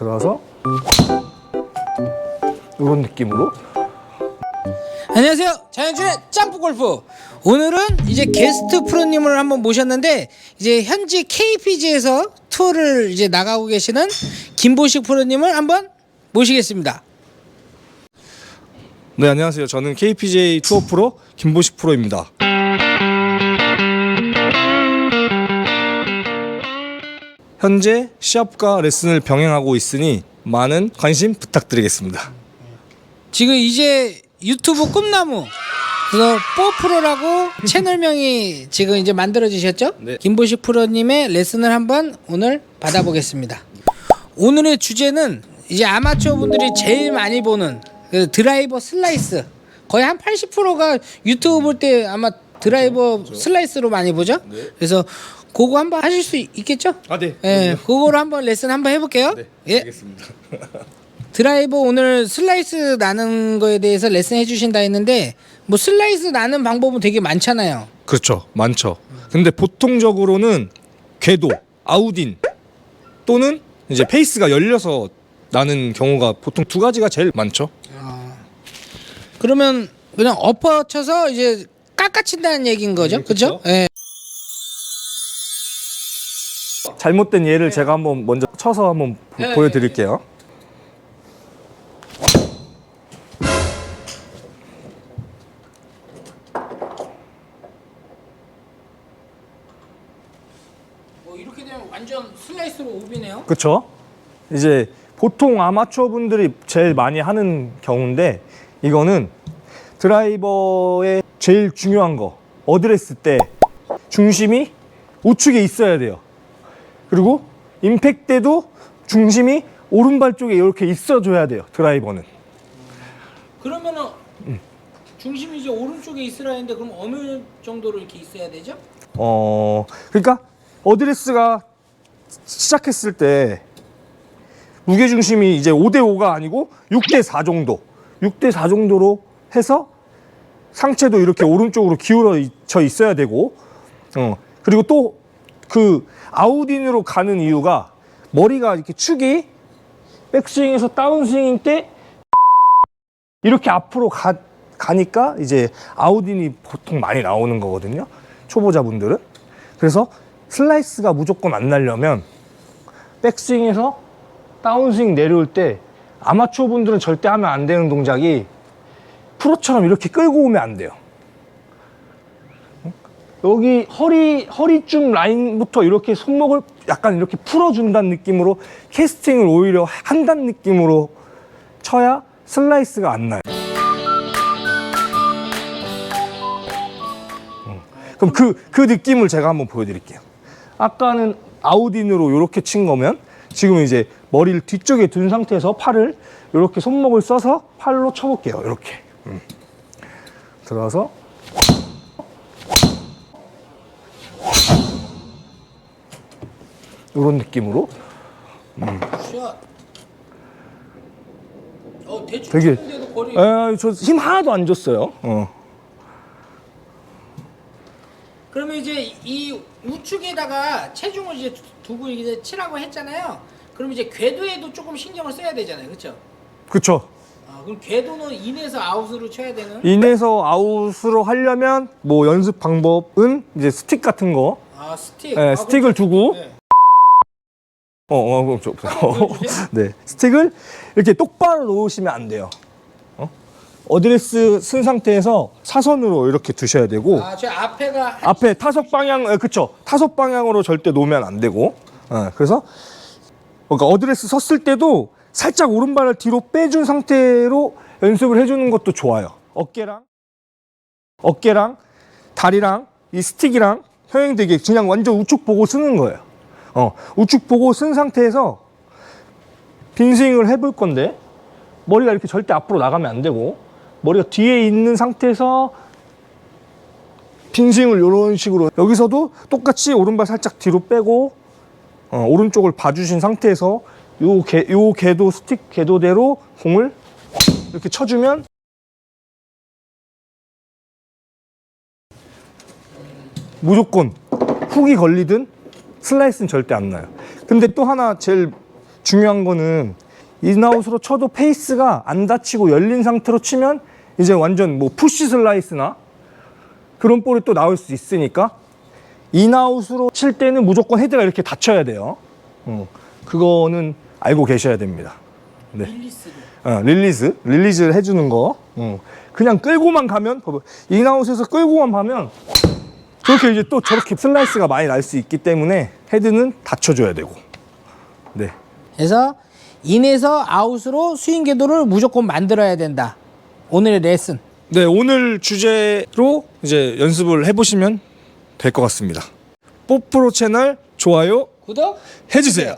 들어가서 이런 느낌으로 안녕하세요. 자연준의 점프 골프. 오늘은 이제 게스트 프로님을 한번 모셨는데 이제 현지 KPG에서 투어를 이제 나가고 계시는 김보식 프로님을 한번 모시겠습니다. 네 안녕하세요 저는 KPJ 투어 프로 김보식 프로입니다 현재 시합과 레슨을 병행하고 있으니 많은 관심 부탁드리겠습니다 지금 이제 유튜브 꿈나무 그래서 뽀프로라고 채널명이 지금 이제 만들어지셨죠? 네. 김보식 프로님의 레슨을 한번 오늘 받아보겠습니다. 오늘의 주제는 이제 아마추어 분들이 제일 많이 보는 그 드라이버 슬라이스 거의 한 80%가 유튜브 볼 때 아마 드라이버 슬라이스로 많이 보죠? 그래서 그거 한번 하실 수 있겠죠? 아 네 예, 그거로 한번 레슨 한번 해볼게요. 예. 알겠습니다 드라이버 오늘 슬라이스 나는 거에 대해서 레슨 해주신다 했는데 뭐 슬라이스 나는 방법은 되게 많잖아요. 그렇죠 많죠 근데 보통적으로는 궤도 아웃인 또는 이제 페이스가 열려서 나는 경우가 보통 두 가지가 제일 많죠 그러면 그냥 엎어 쳐서 이제 깎아친다는 얘기인 거죠, 네, 그렇죠? 예. 잘못된 예를 제가 한번 먼저 쳐서 한번 보- 네. 보여드릴게요. 뭐 이렇게 되면 완전 슬라이스로 오비네요. 그렇죠? 이제 보통 아마추어 분들이 제일 많이 하는 경우인데 이거는 드라이버의 제일 중요한 거 어드레스 때 중심이 우측에 있어야 돼요. 그리고 임팩 때도 중심이 오른발 쪽에 이렇게 있어줘야 돼요. 드라이버는. 그러면은 중심이 이제 오른쪽에 있으라 했는데 그럼 어느 정도로 이렇게 있어야 되죠? 어 그러니까 어드레스가 시작했을 때 무게 중심이 이제 5대 5가 아니고 6대 4 정도. 6대 4 정도로 해서 상체도 이렇게 오른쪽으로 기울어져 있어야 되고 어 그리고 또 그 아웃인으로 가는 이유가 머리가 이렇게 축이 백스윙에서 다운스윙 때 이렇게 앞으로 가, 가니까 이제 아웃인이 보통 많이 나오는 거거든요. 초보자분들은. 그래서 슬라이스가 무조건 안 나려면 백스윙에서 다운스윙 내려올 때 아마추어 분들은 절대 하면 안 되는 동작이 프로처럼 이렇게 끌고 오면 안 돼요. 여기 허리 허리쯤 라인부터 이렇게 손목을 약간 이렇게 풀어준다는 느낌으로 캐스팅을 오히려 한다는 느낌으로 쳐야 슬라이스가 안 나요. 어. 그럼 그, 그 느낌을 제가 한번 보여드릴게요. 아까는 아웃인으로 이렇게 친 거면 지금 이제 머리를 뒤쪽에 둔 상태에서 팔을 이렇게 손목을 써서 팔로 쳐볼게요. 이렇게. 음. 들어가서 이런 느낌으로 샷. 어 대충 되게- 저힘 하나도 안 줬어요. 어. 그러면 이제 이 우측에다가 체중을 이제 두고 이제 치라고 했잖아요. 그럼 이제 궤도에도 조금 신경을 써야 되잖아요, 그렇죠? 그쵸. 아, 그럼 궤도는 인에서 아웃으로 쳐야 되는? 인에서 아웃으로 하려면 뭐 연습 방법은 이제 스틱 같은 거, 아 스틱. 예, 아, 스틱을 두고, 그럼- 네. 어, 어, 어, 저, 보여주세요. 네, 스틱을 이렇게 똑바로 놓으시면 안 돼요. 어? 어드레스 쓴 상태에서 사선으로 이렇게 두셔야 되고, 아, 저 앞에가 한- 앞에 타석 방향, 에, 그쵸. 타석 방향으로 절대 놓으면 안 되고, 예, 그래서 그러니까 어드레스 섰을 때도 살짝 오른발을 뒤로 빼준 상태로 연습을 해주는 것도 좋아요. 어깨랑 어깨랑 다리랑 이 스틱이랑 평행되게 그냥 완전 우측 보고 쓰는 거예요. 어, 우측 보고 쓴 상태에서 빈 스윙을 해볼 건데 머리가 이렇게 절대 앞으로 나가면 안 되고 머리가 뒤에 있는 상태에서 빈 스윙을 이런 식으로 여기서도 똑같이 오른발 살짝 뒤로 빼고 어, 오른쪽을 봐주신 상태에서 요, 개, 요 궤도 스틱 궤도대로 공을 이렇게 쳐주면 무조건 훅이 걸리든 슬라이스는 절대 안 나요. 근데 또 하나 제일 중요한 거는 인아웃으로 쳐도 페이스가 안 닫히고 열린 상태로 치면 이제 완전 뭐 푸시 슬라이스나 그런 볼이 또 나올 수 있으니까 인아웃으로 칠 때는 무조건 헤드가 이렇게 닫혀야 돼요. 어, 그거는 알고 계셔야 됩니다. 네. 어, 릴리즈, 릴리즈를 해주는 거. 어, 그냥 끌고만 가면. 인아웃에서 끌고만 가면, 저렇게 이제 또 저렇게 슬라이스가 많이 날 수 있기 때문에 헤드는 닫혀줘야 되고. 네. 그래서 인에서 아웃으로 스윙 궤도를 무조건 만들어야 된다. 오늘의 레슨. 네, 오늘 주제로 이제 연습을 해보시면 될 것 같습니다. 뽀프로 채널 좋아요 구독 해주세요.